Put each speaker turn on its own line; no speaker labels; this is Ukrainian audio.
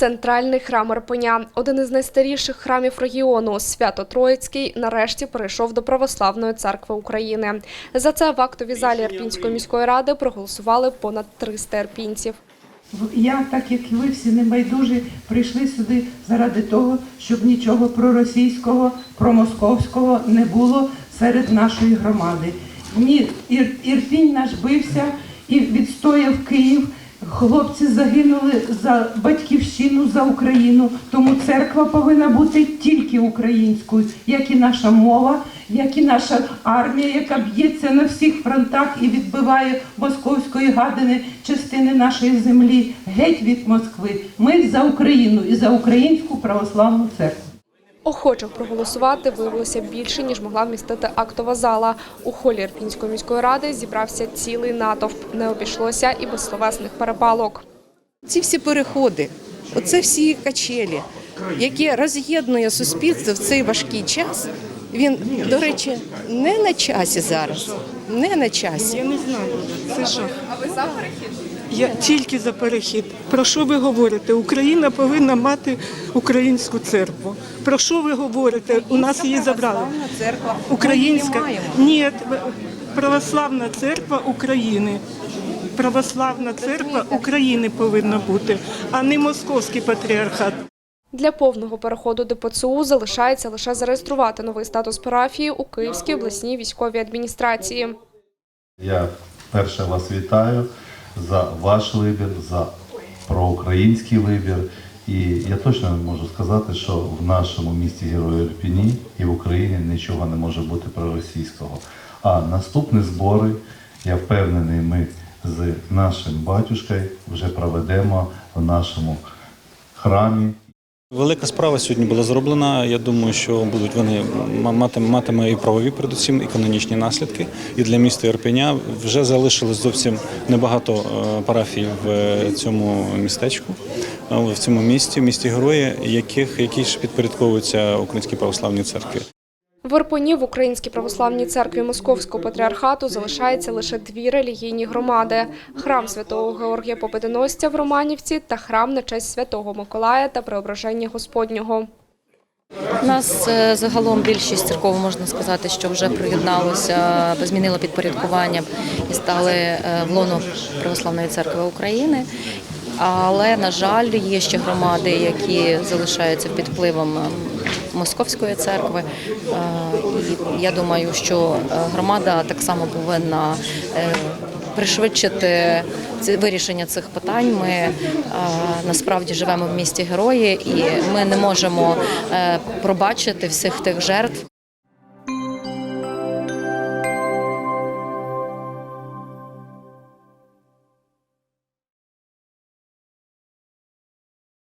Центральний храм Арпеня, один із найстаріших храмів регіону, Свято-Троїцький, нарешті перейшов до Православної церкви України. За це в актовій залі Арпінської міської ради проголосували понад 300 арпінців.
Я, так як і ви всі небайдужі, прийшли сюди заради того, щоб нічого проросійського, промосковського не було серед нашої громади. Ні, Ір, Ірпінь наш бився і відстояв Київ. Хлопці загинули за батьківщину, за Україну. Тому церква повинна бути тільки українською, як і наша мова, як і наша армія, яка б'ється на всіх фронтах і відбиває московської гадини частини нашої землі геть від Москви. Ми за Україну і за українську православну церкву.
Охочих проголосувати виявилося більше, ніж могла вмістити актова зала. У холі Ірпінської міської ради зібрався цілий натовп. Не обійшлося і без словесних перепалок.
Ці всі переходи, оце всі качелі, які роз'єднує суспільство в цей важкий час. Він, до речі, не на часі зараз. Не на часі.
Я не знаю, це жах. А ви за перехід? Я тільки за перехід. Про що ви говорите? Україна повинна мати українську церкву. Про що ви говорите? У нас її забрали.
церква.
Українська ні, православна церква України. Православна церква України повинна бути, а не московський патріархат.
Для повного переходу до ПЦУ залишається лише зареєструвати новий статус парафії у Київській обласній військовій адміністрації.
Я перше вас вітаю за ваш вибір, за проукраїнський вибір. І я точно можу сказати, що в нашому місті Герої Ірпіні і в Україні нічого не може бути проросійського. А наступні збори, я впевнений, ми з нашим батюшкою вже проведемо в нашому храмі.
Велика справа сьогодні була зроблена. Я думаю, що будуть вони мати матиме і правові, передусім, і канонічні наслідки. І для міста Ірпеня вже залишилось зовсім небагато е, парафій в е, цьому містечку, е, в цьому місті, в місті герої, яких які ж підпорядковуються Українській православній церкві.
В Ірпені в Українській православній церкві Московського патріархату залишається лише дві релігійні громади: храм святого Георгія Победоносця в Романівці та храм на честь святого Миколая та Преображення Господнього.
У нас е, загалом більшість церков можна сказати, що вже приєдналося, змінило підпорядкування і стали е, в лоно Православної церкви України. Але на жаль, є ще громади, які залишаються під впливом ем, московської церкви. Е, І я думаю, що е, громада так само повинна е, пришвидшити вирішення цих питань. Ми насправді живемо в місті герої, і ми не можемо пробачити всіх тих жертв,